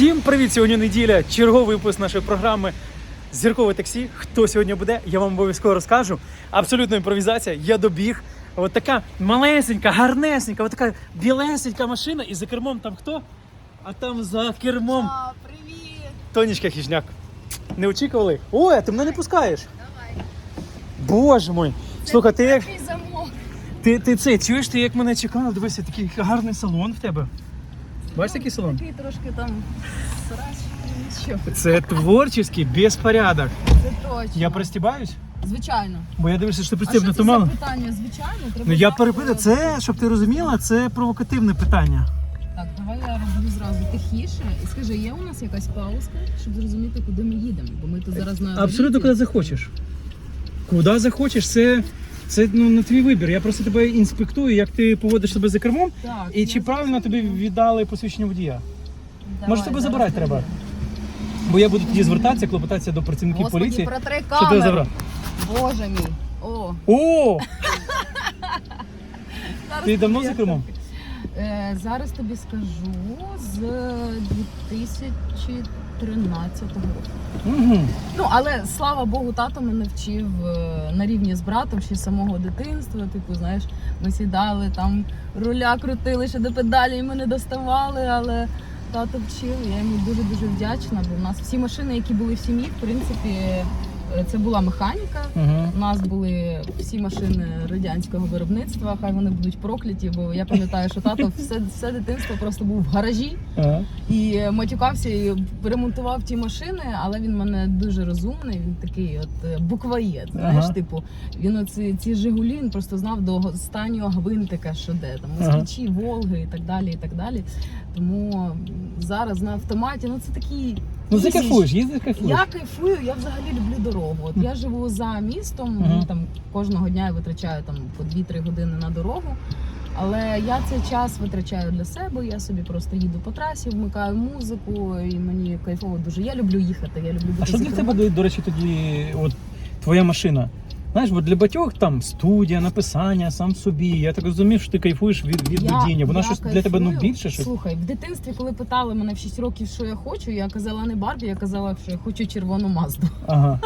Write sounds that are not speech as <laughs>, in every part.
Всім привіт! Сьогодні неділя, черговий випуск нашої програми Зіркове таксі. Хто сьогодні буде, я вам обов'язково розкажу. Абсолютна імпровізація. Я добіг. От така малесенька, гарнесенька, от така білесенька машина, і за кермом там хто? А там за кермом А, привіт! Тонічка Хіжняк. Не очікували? Ой, а ти мене не пускаєш. Давай. Боже мой. Слухай, ти як ти, ти це чуєш, ти як мене чекав? Дивися, такий гарний салон в тебе. Бачиш такий салон? Такий трошки там срач. Це творчий безпорядок. Це точно. Я пристібаюсь? Звичайно. Бо я дивлюся, що ти пристібнуто це мало. питання? Звичайно, треба. Ну я перепитую, це, щоб ти розуміла, це провокативне питання. Так, давай я роблю зразу тихіше. І скажи, є у нас якась паузка, щоб зрозуміти, куди ми їдемо? Бо ми тут зараз на Абсолютно куди захочеш. Куди захочеш, це, це ну, не твій вибір. Я просто тебе інспектую, як ти поводиш себе за кермом, Так, і я чи правильно тобі віддали посвідчення водія. Давай, Може тебе зараз забирати треба. Бо я буду тоді звертатися, клопотатися до працівників Господи, поліції. протри Що тебе камеру. забрав? Боже мій. О, О! зараз Ти давно за кермом? Е, зараз тобі скажу з 2013 року. Угу. Ну але слава Богу, тато мене вчив е, на рівні з братом ще з самого дитинства. Типу, знаєш, ми сідали там, руля крутили ще до педалі, і ми не доставали, але тато вчив. Я йому дуже дуже вдячна. Бо в нас всі машини, які були в сім'ї, в принципі, це була механіка. Угу. У нас були всі машини радянського виробництва. Хай вони будуть прокляті, бо я пам'ятаю, що тато <laughs> все, все дитинство просто був в гаражі Ага. і матюкався і ремонтував ті машини, але він мене дуже розумний. Він такий, от е, буквоєд. Знаєш, Ага. типу, він оці ці Жигулі він просто знав до останнього гвинтика, що де там Ага. москвичі, Волги і так далі. І так далі. Тому зараз на автоматі, ну це такі. Ну ти кайфуєш, їздиш кайфуєш. я кайфую, я взагалі люблю дорогу. От я живу за містом, ну, там кожного дня я витрачаю там по 2-3 години на дорогу. Але я цей час витрачаю для себе. Я собі просто їду по трасі, вмикаю музику, і мені кайфово дуже. Я люблю їхати. Я люблю бути А що для тебе, до речі, тоді от, твоя машина? Знаєш, бо для батьох там студія, написання, сам собі. Я так розумів, що ти кайфуєш від, від Я- водіння. Вона я щось для тебе ну кайфую. більше щось. Слухай, в дитинстві, коли питали мене в 6 років, що я хочу, я казала не Барбі, я казала, що я хочу червону мазду. Ага.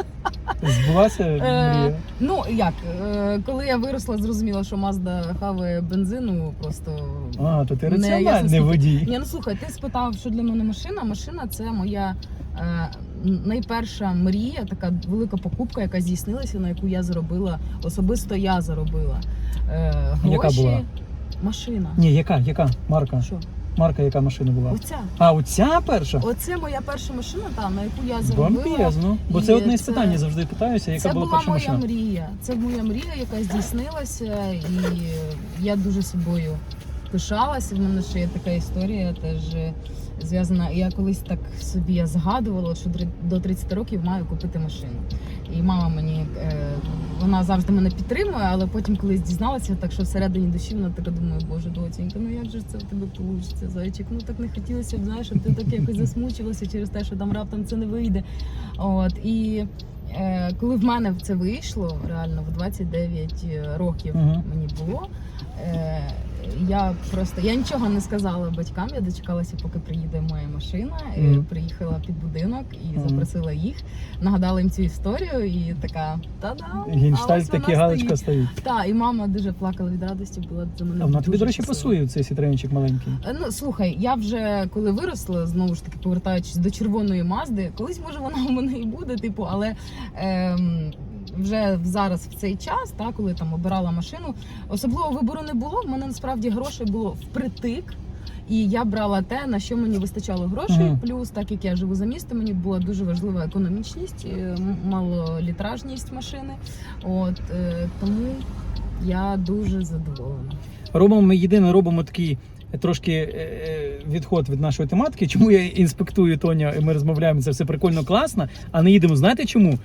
Збулася Е, мрія. Ну як, е, коли я виросла, зрозуміла, що Мазда хаває бензину, просто А, то ти не раціональний водій. Ні, ну слухай, ти спитав, що для мене машина. Машина це моя е, найперша мрія, така велика покупка, яка здійснилася, на яку я заробила. Особисто я заробила е, гроші. Яка була? Машина. Ні, яка, яка? Марка. Що? Марка, яка машина була? Оця. А, оця перша? Оце моя перша машина, та, на яку я заробила. Бомбезно. Бо це І одне з це- питань, я завжди питаюся, яка Це була була перша моя машина. мрія. Це моя мрія, яка здійснилася, і я дуже собою пишалася. В мене ще є така історія, теж е, зв'язана. Я колись так собі я згадувала, що до 30 років маю купити машину. І мама мені е, вона завжди мене підтримує, але потім колись дізналася, так що всередині душі вона така думає, боже, доцінька, ну як же це в тебе вийде, зайчик? Ну так не хотілося б, знаєш, щоб ти так якось засмучилася через те, що там раптом це не вийде. От і е, коли в мене це вийшло, реально в 29 років Мгм. мені було. Я просто я нічого не сказала батькам. Я дочекалася, поки приїде моя машина. Мгм. Приїхала під будинок і Мгм. запросила їх. Нагадала їм цю історію, і така та-да. Гінштальт такий галочка стоїть. Так, і мама дуже плакала від радості, була за мене. А вона тобі, до речі, пасує цей сітренчик маленький. Е, Ну слухай, я вже коли виросла, знову ж таки повертаючись до червоної мазди, колись може вона у мене і буде, типу, але ем, вже зараз в цей час, та, коли там обирала машину, особливо вибору не було. В мене насправді грошей було впритик. І я брала те, на що мені вистачало грошей. Мгм. Плюс, так як я живу за містом, мені була дуже важлива економічність, е, малолітражність машини. От е, тому я дуже задоволена. Робимо ми єдине, робимо такий трошки е, е, відход від нашої тематики. Чому я інспектую Тоня, і ми розмовляємо, це все прикольно, класно, а не їдемо. Знаєте чому?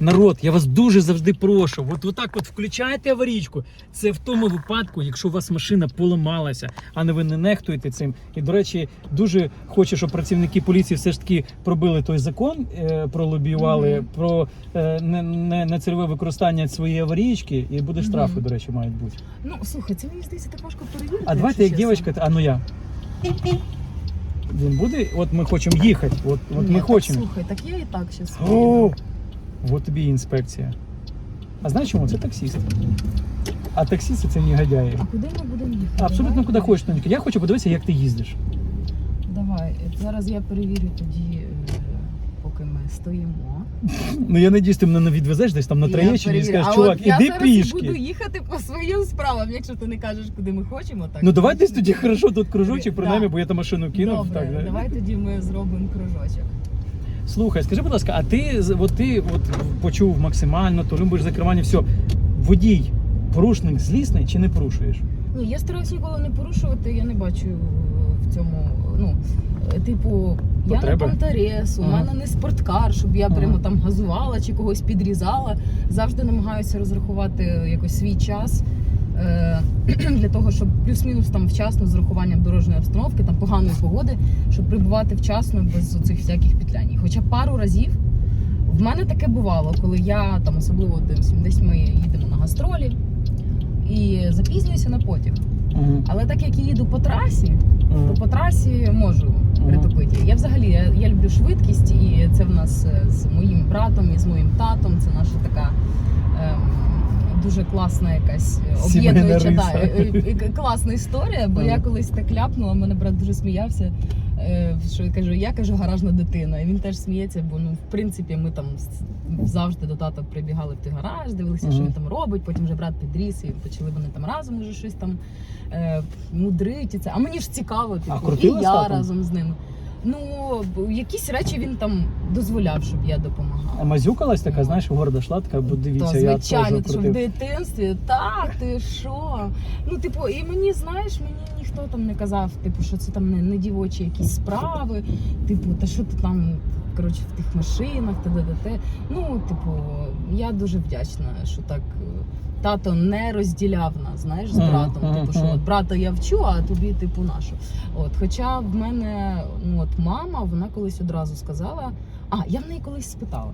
Народ, я вас дуже завжди прошу. От отак от включайте аварійку. Це в тому випадку, якщо у вас машина поламалася, а не ви не нехтуєте цим. І до речі, дуже хочу, щоб працівники поліції все ж таки пробили той закон, е, пролобіювали Мгм. про е, не, не, нецільове використання своєї аварійки, і буде штрафи, Мгм. до речі, мають бути. Ну слухай, це мені здається так важко перевірити. А давайте як дівчинка, а ну я. Він буде, от ми хочемо їхати. От, от Ні, ми так, хочемо. Слухай, так я і так щас. О, от тобі і інспекція. А знаєш чому? Це таксіст. А таксісти це негодяї. А куди ми будемо їхати? Абсолютно Давай. куди хочеш, Тонька. Я хочу подивитися, як ти їздиш. Давай, зараз я перевірю тоді, е, поки ми стоїмо. Ну я надіюсь, ти мене не відвезеш десь там на Я Троєщині і перевірю. скажеш, А чувак, от я іди зараз пішки. буду їхати по своїм справам, якщо ти не кажеш, куди ми хочемо. Так Ну давай десь тоді хорошо тут кружочок, Да. принаймні, бо я там машину кинув. Добре, так, да. давай тоді ми зробимо кружочок. Слухай, скажи, будь ласка, а ти от ти от почув максимально, то любиш закривання, все. Водій, порушник злісний чи не порушуєш? Ні, я стараюсь ніколи не порушувати, я не бачу в цьому. Ну, е, типу, я Потреби? не понтарес, у Ага. мене не спорткар, щоб я Ага. прямо там газувала чи когось підрізала. Завжди намагаюся розрахувати якось свій час. Е, <clears throat> Для того, щоб плюс-мінус там вчасно з урахуванням дорожньої обстановки, там поганої погоди, щоб прибувати вчасно без оцих всяких петлянь. Хоча пару разів в мене таке бувало, коли я там особливо десь, десь ми їдемо на гастролі і запізнююся на потяг. Угу. Але так як я їду по трасі, то по трасі можу притопити. Я взагалі я, я люблю швидкість, і це в нас е, з моїм братом і з моїм татом. Це наша така. Ем, Дуже класна якась е, об'єднуюча да, е, е, класна історія, бо я колись так ляпнула, мене брат дуже сміявся. Що я кажу, я кажу гаражна дитина. І він теж сміється, бо ну в принципі ми там завжди до тата прибігали в той гараж, дивилися, що він там робить. Потім вже брат підріс, і почали вони там разом уже щось там е, мудрить і це. А мені ж цікаво, А типу, і я татом? разом з ним. Ну, якісь речі він там дозволяв, щоб я допомагала. А мазюкалась така, знаєш, горда шла така, бо дивіться, я звичайно, теж що в крутив. дитинстві, так, ти що? Ну, типу, і мені, знаєш, мені ніхто там не казав, типу, що це там не, не дівочі якісь справи, типу, та що ти там, коротше, в тих машинах, та де те. Ну, типу, я дуже вдячна, що так. е, Тато не розділяв нас, знаєш, з Мгм, братом. мгм, Типу, що мгм. от брата я вчу, а тобі, типу, нашу. От, хоча в мене, ну от мама, вона колись одразу сказала. А, я в неї колись спитала.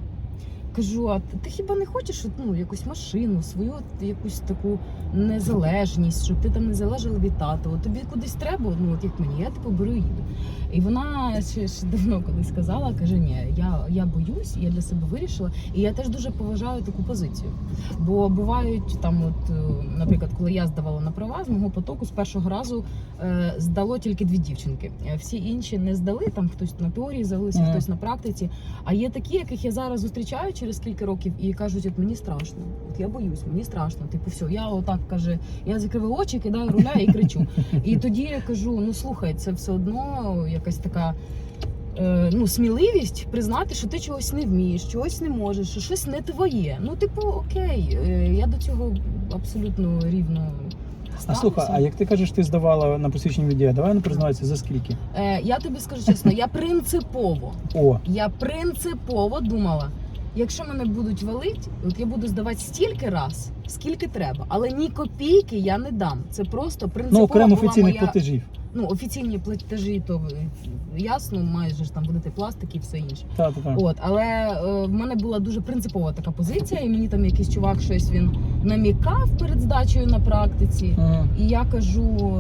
Кажу, а ти, хіба не хочеш ну, якусь машину, свою от, якусь таку незалежність, щоб ти там не залежала від тата? От тобі кудись треба, ну от як мені, я типу беру і їду. І вона ще, ще давно колись сказала, каже, ні, я, я боюсь, я для себе вирішила, і я теж дуже поважаю таку позицію. Бо бувають там, от, е, наприклад, коли я здавала на права, з мого потоку з першого разу е, здало тільки дві дівчинки. Е, Всі інші не здали, там хтось на теорії Мгм. хтось на практиці. А є такі, яких я зараз зустрічаю через кілька років і кажуть, от мені страшно, от я боюсь, мені страшно. Типу, все, я отак каже, я закриваю очі, кидаю руля і кричу. І тоді я кажу: ну слухай, це все одно якась така. е, Ну, сміливість признати, що ти чогось не вмієш, чогось не можеш, що щось не твоє. Ну, типу, окей, е, я до цього абсолютно рівно. А слухай, а як ти кажеш, ти здавала на посвідчення водія, давай не признавайся, за скільки? Е, я тобі скажу чесно, я принципово, О, я принципово думала, якщо мене будуть валити, от я буду здавати стільки раз, скільки треба, але ні копійки я не дам. Це просто принципово ну була офіційних моя... платежів. Ну, офіційні платежі, то е, ясно, майже ж там будете пластик і все інше. Та, та, та. От, але е, в мене була дуже принципова така позиція, і мені там якийсь чувак щось він намікав перед здачею на практиці. Ага. І я кажу: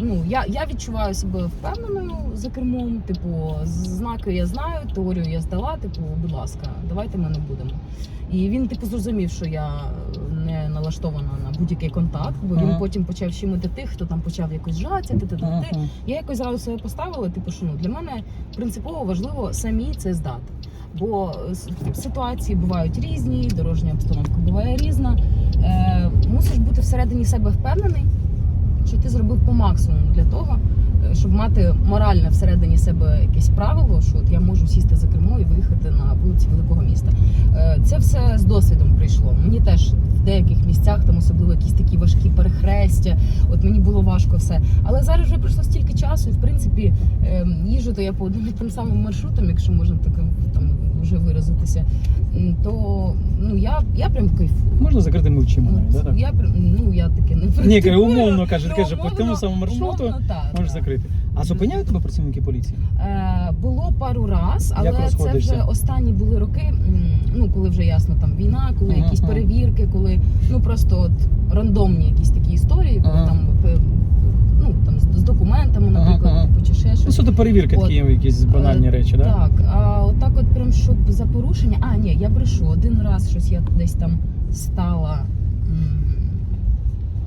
ну я, я відчуваю себе впевненою за кермом. Типу, знаки я знаю, теорію я здала. Типу, будь ласка, давайте ми не будемо. І він типу зрозумів, що я не налаштована на будь-який контакт, бо він потім почав щемити тих, хто там почав якось жатися. ти- ти- ти- ти. Я якось зразу себе поставила, типу, що ну для мене принципово важливо самі це здати. Бо ситуації бувають різні, дорожня обстановка буває різна. Е, мусиш бути всередині себе впевнений, що ти зробив по максимуму для того, е, щоб мати моральне всередині себе якесь правило, що от я можу сісти за кермо і виїхати на вулиці великого міста. Е, це все з досвідом прийшло. Мені теж деяких місцях, там особливо якісь такі важкі перехрестя. От мені було важко все. Але зараз вже пройшло стільки часу, і в принципі ем, їжджу то я по одним і тим самим маршрутам, якщо можна так там вже виразитися, то ну я, я прям кайфую. Можна закритими очима, навіть, да, так? я ну я таке не Ні, практикую. каже, умовно каже, Ну, каже, по тому самому маршруту умовно, так, можеш так. закрити. А зупиняють тебе працівники поліції? Е, було пару раз, але Як це вже останні були роки. Ну коли вже ясно там війна, коли Ага, якісь перевірки, коли ну просто от рандомні якісь такі історії, коли Ага. там е, ну там з, з документами, наприклад, ага. типу, чи ще щось. Ну, щось. суто перевірки От. такі якісь банальні Е, речі, да? Так, а отак, от прям щоб за порушення. А, ні, я брешу. Один раз щось я десь там стала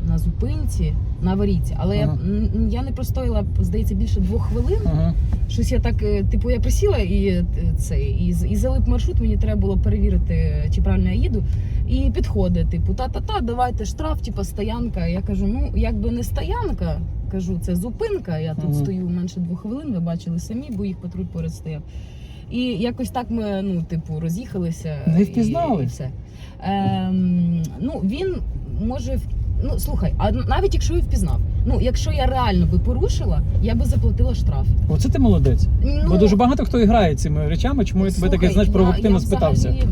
на зупинці на аварійці, але Ага. я, я не простояла, здається, більше двох хвилин. Ага. Щось я так, е, типу, я присіла і е, цей, і, і залип маршрут, мені треба було перевірити, чи правильно я їду. І підходить, типу, та-та-та, давайте штраф, типу, стоянка. Я кажу, ну якби не стоянка, кажу, це зупинка. Я тут Мгм. стою менше двох хвилин, ви бачили самі, бо їх патруль поряд стояв. І якось так ми, ну, типу, роз'їхалися. Не і- впізнали? І, все. Ем, ну, він може. Ну, слухай, а навіть якщо я впізнав, ну якщо я реально би порушила, я би заплатила штраф. Оце ти молодець. Ну, Бо дуже багато хто і грає цими речами, чому я тебе таке, знаєш, провокативно я, я спитався. взагалі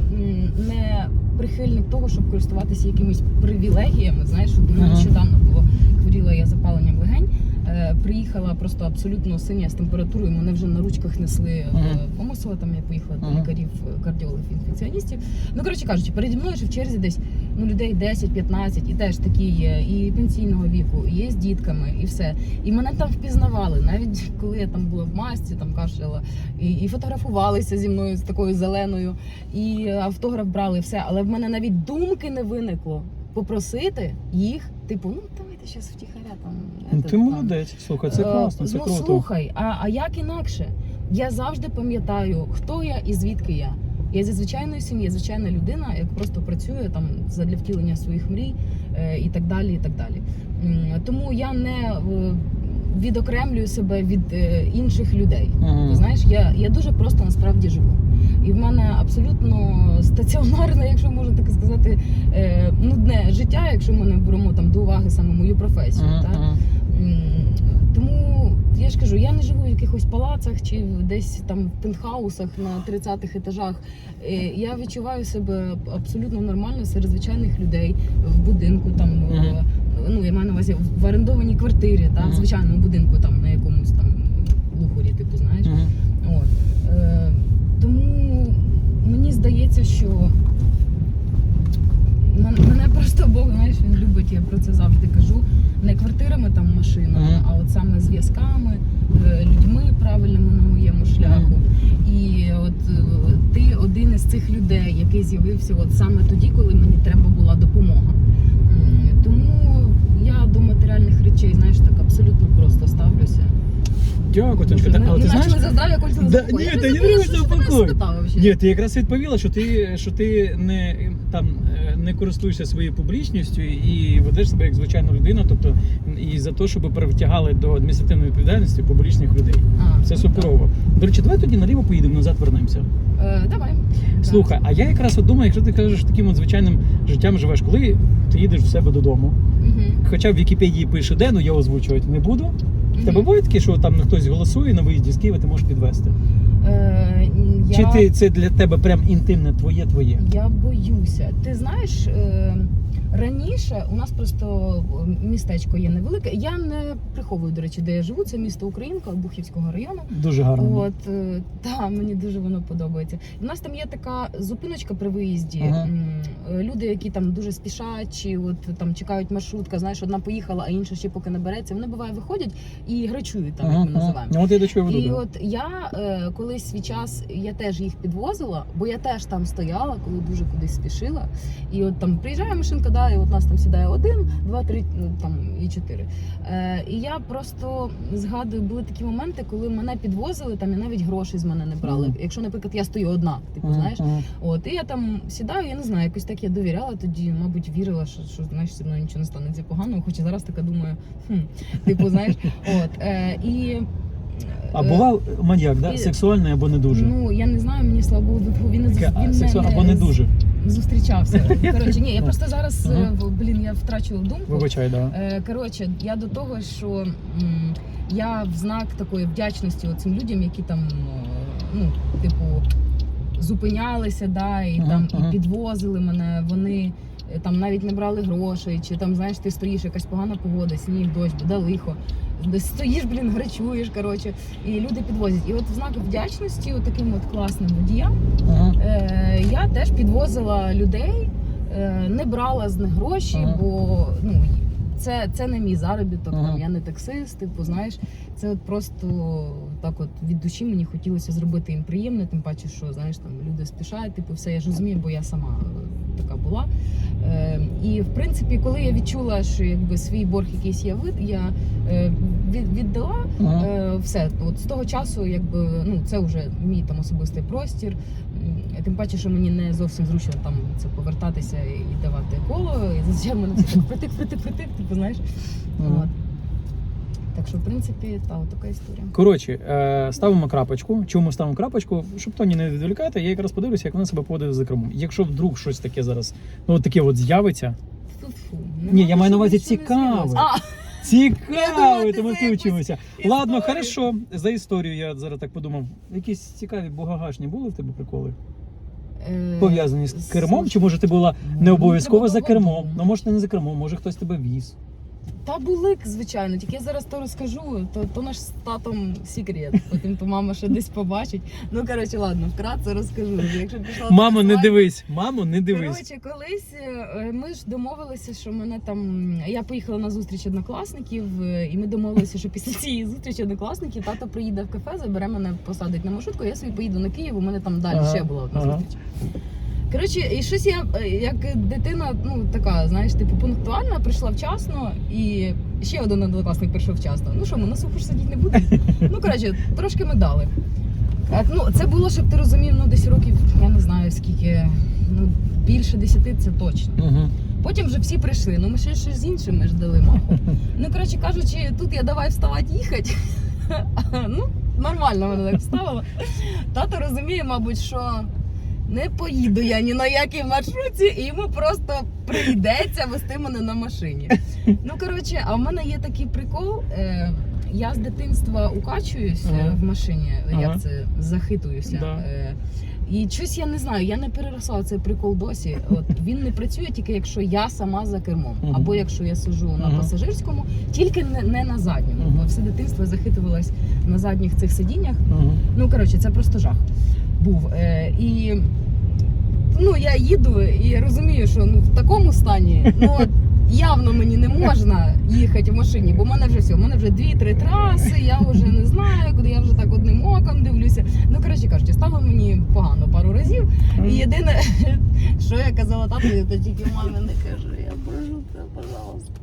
не прихильник того, щоб користуватися якимись привілегіями. Знаєш, у мене Ага. нещодавно було хворіла я. Е, приїхала просто абсолютно синя з температурою. Мене вже на ручках несли в Помосово, там я поїхала до лікарів, кардіологів, інфекціоністів. Ну коротше кажучи, переді мною ж в черзі десь ну людей 10-15, і теж такі є, і пенсійного віку, і є з дітками, і все. І мене там впізнавали, навіть коли я там була в масці, там кашляла, і, і фотографувалися зі мною з такою зеленою, і автограф брали, все. Але в мене навіть думки не виникло попросити їх, типу, ну давайте зараз втіхаря там. Ну, ти молодець. Слухай, це Е, класно, це ну, круто. слухай, а, а як інакше? Я завжди пам'ятаю, хто я і звідки я. Я зі звичайної сім'ї, звичайна людина, як просто працює там задля втілення своїх мрій е, і так далі. і так далі. Тому я не е, відокремлюю себе від інших людей. Ти знаєш, я, я дуже просто насправді живу. І в мене абсолютно стаціонарне, якщо можна так сказати, е, нудне життя, якщо ми не беремо там до уваги саме мою професію. Ага, так? ага. Тому я ж кажу, я не живу в якихось палацах чи десь там в пентхаусах на 30-х етажах. Е, Я відчуваю себе абсолютно нормально серед звичайних людей в будинку. Там е, Мгм. ну я маю на увазі в орендованій квартирі, та Мгм. в звичайному будинку, там на якомусь там лухорі, типу, знаєш. Ага. От. Е, тому мені здається, що мене просто Бог, знаєш, він любить, я про це завжди кажу. Не квартирами, там, машинами, а от саме зв'язками, е, людьми правильними на моєму шляху. І от е, ти один із цих людей, який з'явився от саме тоді, коли мені треба була допомога. Тому я до матеріальних речей, знаєш, так абсолютно просто ставлюся. Дякую, Тонечка. Так, Але ти знаєш, за здрав'я, кольцо Да, ні, та не за ти упокой. Ні, ти якраз відповіла, що ти, що ти не, там, е, не користуєшся своєю публічністю і ведеш себе як звичайна людина, тобто і за те, щоб притягали до адміністративної відповідальності публічних людей. А, Це суперово. До речі, давай тоді наліво поїдемо, назад вернемося. Е, давай. Слухай, а я якраз от думаю, якщо ти кажеш таким от звичайним життям живеш, коли ти їдеш в себе додому, Угу. хоча в Вікіпедії пише де, ну я озвучувати не буду. Тебе буває таке, що там хтось голосує на виїзді з Києва, ти можеш підвести? Е, я, Чи ти це для тебе прям інтимне, твоє твоє? я боюся. Ти знаєш, е, раніше у нас просто е, містечко є невелике. Я не приховую, до речі, де я живу. Це місто Українка Бухівського району. Дуже гарно. От е, та мені дуже воно подобається. У нас там є така зупиночка при виїзді. Ага. Люди, які там дуже спішать, чи от там чекають маршрутка. Знаєш, одна поїхала, а інша ще поки не береться. Вони буває виходять і грачують там, Ага, як ми називаємо. От я до чого. І от я е, колись свій час я теж їх підвозила, бо я теж там стояла, коли дуже кудись спішила. І от там приїжджає машинка, да, і от нас там сідає один, два, три, ну там і чотири. Е, і я просто згадую, були такі моменти, коли мене підвозили, там і навіть грошей з мене не брали. Мгм. Якщо, наприклад, я стою одна, типу, знаєш. ага. От, і я там сідаю, я не знаю, якось так я довіряла тоді, мабуть, вірила, що, що знаєш, зі мною нічого не станеться поганого, хоч і зараз така думаю, хм, типу, знаєш, <laughs> от. Е, і, А е, бував маньяк, да? сексуальний або не дуже? Ну, я не знаю, мені слава Богу, він, він, Таке, а, сексуальний або не дуже. зустрічався. <laughs> Коротше, ні, я просто зараз, е, блін, я втрачу думку. Вибачай, да. Е, Коротше, я до того, що я в знак такої вдячності цим людям, які там, е, ну, типу, зупинялися, да, і там і підвозили мене. Вони е, там навіть не брали грошей, чи там, знаєш, ти стоїш, якась погана погода, сніг, дощ, да лихо. Десь стоїш, блін, грачуєш, коротше, і люди підвозять. І от в знак вдячності, от таким от класним водіям, Ага. Е, я теж підвозила людей, е, не брала з них гроші, Ага. бо ну це, це не мій заробіток, Ага. там, я не таксист, типу, знаєш, це от просто так от від душі мені хотілося зробити їм приємне, тим паче, що знаєш, там люди спішають, типу, все я ж розумію, бо я сама е, така була. Е, і в принципі, коли я відчула, що якби свій борг якийсь я вид, я е, від, віддала. Ага. Е, все, от з того часу, якби ну це вже мій там особистий простір. Тим паче, що мені не зовсім зручно там це повертатися і давати коло. І зазвичай мене все так притик, притик, притик, типу, знаєш. От. Так що, в принципі, та от така історія. Коротше, е, ставимо крапочку. Чому ставимо крапочку? Щоб Тоні не відволікати, я якраз подивлюся, як вона себе поводить за кермом. Якщо вдруг щось таке зараз, ну от таке от з'явиться. Фу-фу. Ні, я маю на увазі цікаве. А, Цікаво, тому то ми вчимося. Ладно, хорошо. За історію я зараз так подумав. Якісь цікаві богагашні були в тебе приколи? е, Пов'язані з кермом? Чи може ти була ну, не обов'язково за кермом? Ну може ти не за кермом, може хтось тебе віз. Та були, звичайно, тільки я зараз то розкажу, то, то наш з татом секрет. Потім то мама ще десь побачить. Ну коротше, ладно, вкратце розкажу. Якщо пішла Мамо, не дивись, мамо, не дивись. Коротше, колись е, ми ж домовилися, що мене там. Я поїхала на зустріч однокласників, е, і ми домовилися, що після цієї зустрічі однокласників тато приїде в кафе, забере мене, посадить на маршрутку. Я собі поїду на Київ. У мене там далі Ага, ще була одна ага. зустріч. Коротше, і щось я е, як дитина, ну така, знаєш, типу пунктуальна, прийшла вчасно, і ще один однокласник прийшов вчасно. Ну що, ми на суху ж сидіти не будемо? <laughs> Ну коротше, трошки ми дали. Так, ну це було, щоб ти розумів, ну десь років, я не знаю скільки, ну більше десяти це точно. Угу. Потім вже всі прийшли. Ну ми ще щось з іншими ж дали маху. <laughs> Ну коротше кажучи, тут я давай вставати їхати. <laughs> Ну, нормально мене так вставило. Тато розуміє, мабуть, що не поїду я ні на якій маршрутці, і йому просто прийдеться вести мене на машині. <laughs> Ну коротше, а в мене є такий прикол. Е, я з дитинства укачуюсь е, Ага. в машині, Ага. як це захитуюся. Да. Е, і щось я не знаю, я не переросла цей прикол досі. От він не працює тільки якщо я сама за кермом, Мгм. або якщо я сижу на Мгм. пасажирському, тільки не, не на задньому. Мгм. Бо все дитинство захитувалось на задніх цих сидіннях. Угу. Ну коротше, це просто жах був. Е, і ну я їду і розумію, що ну в такому стані, ну явно мені не можна їхати в машині, бо в мене вже все, в мене вже дві-три траси, я вже не знаю, куди я вже так одним оком дивлюся. Ну коротше кажучи, стало мені погано пару разів. І єдине, <laughs> що я казала тату, то тільки мамі не кажи, я прошу тебе, пожалуйста.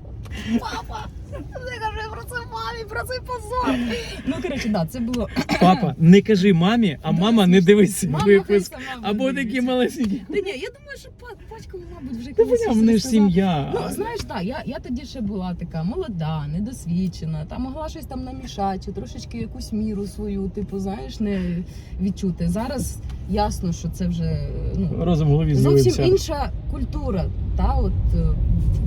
Папа, не кажи про це мамі, про цей позор. Ну коротше, да, це було. Папа, не кажи мамі, а мама не дивись Мама випуск. хай сама Або такі малесенькі. Та ні, я думаю, що па- мабуть, вже колись поняв, вони ж розказав. сім'я. Ну, знаєш, так, я, я тоді ще була така молода, недосвідчена, та могла щось там намішати, трошечки якусь міру свою, типу, знаєш, не відчути. Зараз ясно, що це вже ну, Розум в голові зовсім з'явився. інша культура, та от е,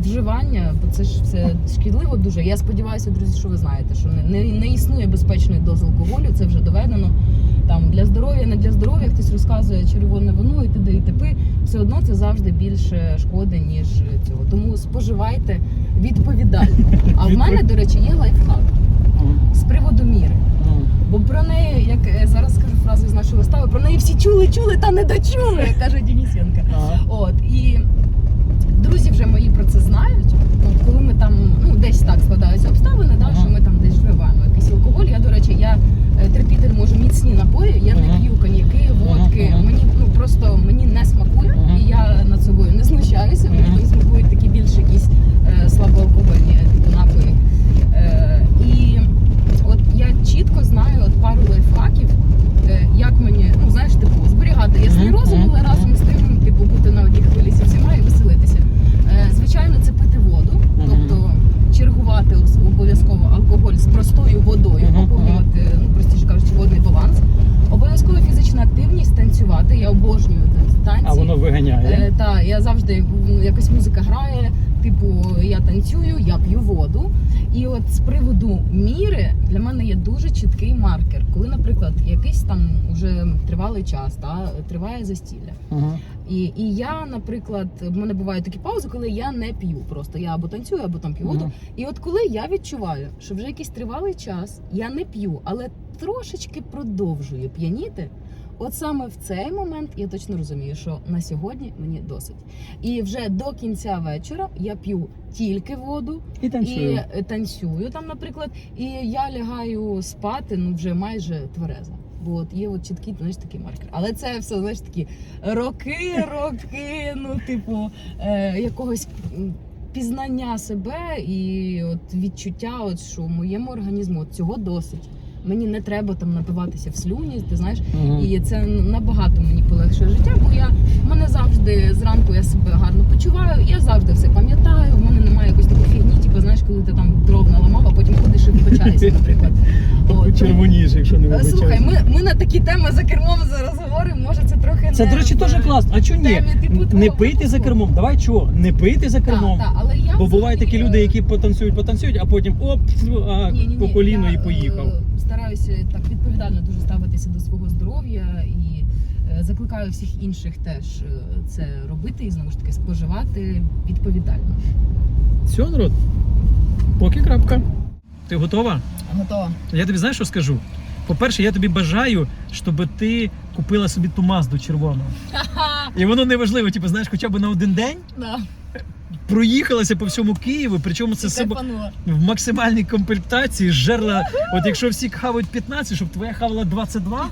вживання, бо це ж все шкідливо дуже. Я сподіваюся, друзі, що ви знаєте, що не, не, не існує безпечної дози алкоголю, це вже доведено. Там для здоров'я, не для здоров'я, хтось розказує червоне вино і т.д. і т.п. Все одно це завжди більше шкоди, ніж цього. Тому споживайте відповідально. А в мене, до речі, є лайфхак з приводу міри. Бо про неї, як е, зараз скажу фразу з нашої вистави, про неї всі чули, чули та не дочули, <laughs> каже Денисенко. Ага. От і друзі вже мої про це знають. От, коли ми там ну десь так складаються обставини, да, що ми там десь вживаємо якийсь алкоголь. Я, до речі, я терпіти не можу міцні напої, я не п'ю коньяки, водки. Мені ну просто мені не смакує, і я над собою не знущаюся. Мені смакують такі більш якісь е, слабоалкогольні типу напої. Е, і от я чітко знаю от пару лайфхаків, е, як мені, ну знаєш, типу, зберігати ясний Мгм, розум, але мгм, разом з тим, типу, бути на одній хвилі зі всіма і веселитися. Е, Звичайно, це пити воду, Мгм. тобто чергувати ос- обов'язково алкоголь з простою водою, Мгм, поповнювати, ну простіше кажучи, водний баланс. Обов'язково фізична активність, танцювати. Я обожнюю тан- танці. А воно виганяє. Е, та я завжди ну, якась музика грає. Типу, я танцюю, я п'ю воду. І от з приводу міри для мене є дуже чіткий маркер. Коли, наприклад, якийсь там уже тривалий час, та триває застілля. Ага. І, і я, наприклад, в мене бувають такі паузи, коли я не п'ю. Просто я або танцюю, або там п'ю воду. Ага. І от коли я відчуваю, що вже якийсь тривалий час я не п'ю, але трошечки продовжую п'яніти. от саме в цей момент я точно розумію, що на сьогодні мені досить. І вже до кінця вечора я п'ю тільки воду І танцюю. і е, танцюю там, наприклад, і я лягаю спати ну вже майже твереза. Бо от є от чіткий знаєш, такий маркер. Але це все знаєш такі роки, роки, ну, типу, е, якогось пізнання себе і от відчуття, от, що в моєму організму от цього досить. Мені не треба там напиватися в слюні, ти знаєш, Мгм. і це набагато мені полегшує життя, бо я в мене завжди зранку я себе гарно почуваю, я завжди все пам'ятаю. В мене немає якоїсь такої фігні, типу, знаєш, коли ти там дров наламав, а потім ходиш і вибачаєшся, <laughs> наприклад. От. Червоніш, якщо не Е, вибачаюсь. Слухай, ми, ми на такі теми за кермом зараз говоримо. Може, це трохи Це, не до речі, теж класно. А чого ні? темі, типу, Не твого пийте за випуску. кермом. Давай чого? Не пийте за кермом. Так, так, але я Бо бувають такі е, люди, які потанцюють, потанцюють, а потім оп, а Ні-ні-ні, по коліно я, і поїхав. е, Стараюся так відповідально дуже ставитися до свого здоров'я і е, закликаю всіх інших теж е, це робити і знову ж таки споживати відповідально. Все, народ. Поки крапка. Ти готова? Готова. Я тобі знаєш, що скажу? По-перше, я тобі бажаю, щоб ти купила собі ту мазду червону. І воно не важливо, типу, знаєш, хоча б на один день Да. проїхалася по всьому Києву, причому це себе в максимальній комплектації жерла. От якщо всі хавають 15, щоб твоя хавала 22,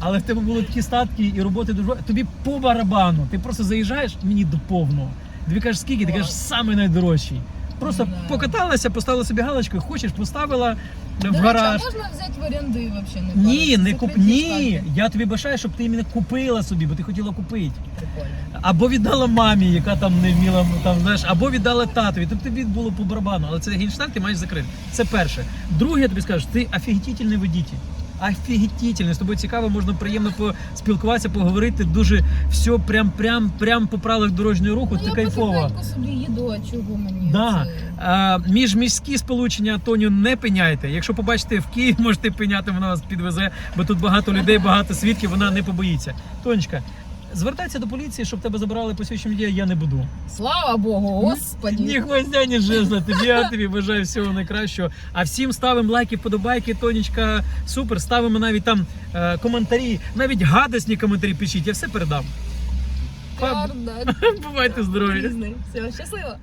але в тебе були такі статки і роботи дуже. Тобі по барабану. Ти просто заїжджаєш мені до повного. Тобі кажеш, скільки? Ти кажеш, саме найдорожчий. Просто покаталася, поставила собі галочку, хочеш, поставила До в речі, гараж. а можна взяти в оренду і взагалі не Ні, не куп... Ні, я тобі бажаю, щоб ти іменно купила собі, бо ти хотіла купити. Прикольно. Або віддала мамі, яка там не вміла там, знаєш, або віддала татові. Тобто тобі було по барабану, але це геншталь ти маєш закрити. Це перше. Друге, я тобі скажу, ти офігітельний водитель. Офігітельний. З тобою цікаво, можна приємно поспілкуватися, поговорити. Дуже все прям, прям, прям по правилах дорожнього руху. Ну, ти я кайфова. собі їду, а чого мені Да. А, міжміські сполучення Тоню не пиняйте. Якщо побачите в Києві, можете пиняти, вона вас підвезе, бо тут багато людей, багато свідків, вона не побоїться. Тонечка, звертайся до поліції, щоб тебе забирали посвідчення водія, я не буду. Слава Богу, господі. Ні гвоздя, ні жезла. Тобі я тобі бажаю всього найкращого. А всім ставимо лайки, подобайки. Тонечка, супер. Ставимо навіть там е, коментарі, навіть гадосні коментарі пишіть. Я все передам. Гарно. <laughs> Бувайте здорові. Все, щасливо.